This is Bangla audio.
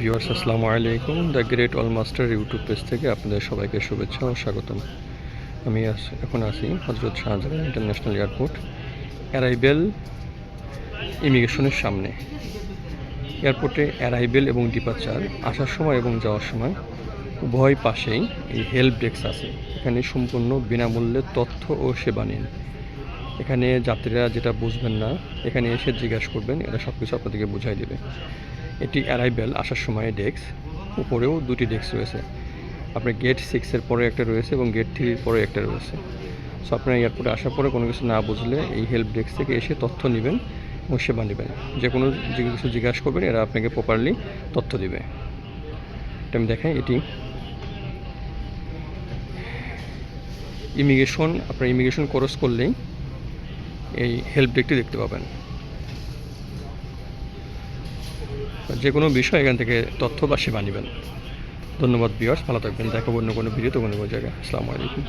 ভিউয়ার্স, আসসালামু আলাইকুম। The great all master YouTube page থেকে আপনাদের সবাইকে শুভেচ্ছা ও স্বাগতম। আমি এখন আছি হজরত শাহজাহান ইন্টারন্যাশনাল এয়ারপোর্ট, অ্যারাইভেল ইমিগ্রেশনের সামনে। এয়ারপোর্টে অ্যারাইভেল এবং ডিপার্চার আসার সময় এবং যাওয়ার সময় উভয় পাশেই এই হেল্প ডেস্ক আছে। এখানে সম্পূর্ণ বিনামূল্যে তথ্য ও সেবা নিন। এখানে যাত্রীরা যেটা বুঝবেন না, এখানে এসে জিজ্ঞাসা করবেন, এটা সব কিছু আপনাদেরকে বুঝাই দেবে। এটি অ্যারাইভেল আসার সময় ডেস্ক উপরেও দুটি ডেস্ক রয়েছে। আপনার গেট সিক্সের পরে একটা রয়েছে এবং গেট থ্রির পরে একটা রয়েছে। সো আপনার এয়ারপোর্টে আসার পরে কোনো কিছু না বুঝলে এই হেল্প ডেস্ক থেকে এসে তথ্য নেবেন এবং সেবা নেবেন। যে কোনো কিছু জিজ্ঞাসা করবেন, এরা আপনাকে প্রপারলি তথ্য দেবে। এটা আমি দেখাই, এটি ইমিগ্রেশন আপনার ইমিগ্রেশন কোর্স করলেই এই হেল্প ডেকটি দেখতে পাবেন। যে কোনো বিষয় এখান থেকে তথ্য বা সেবা নেবেন। ধন্যবাদ বিয়ার্স ভালো থাকবেন। দেখাবো অন্য কোনো ভিডিওতে কোনো কোনো জায়গায়। আসসালামু আলাইকুম।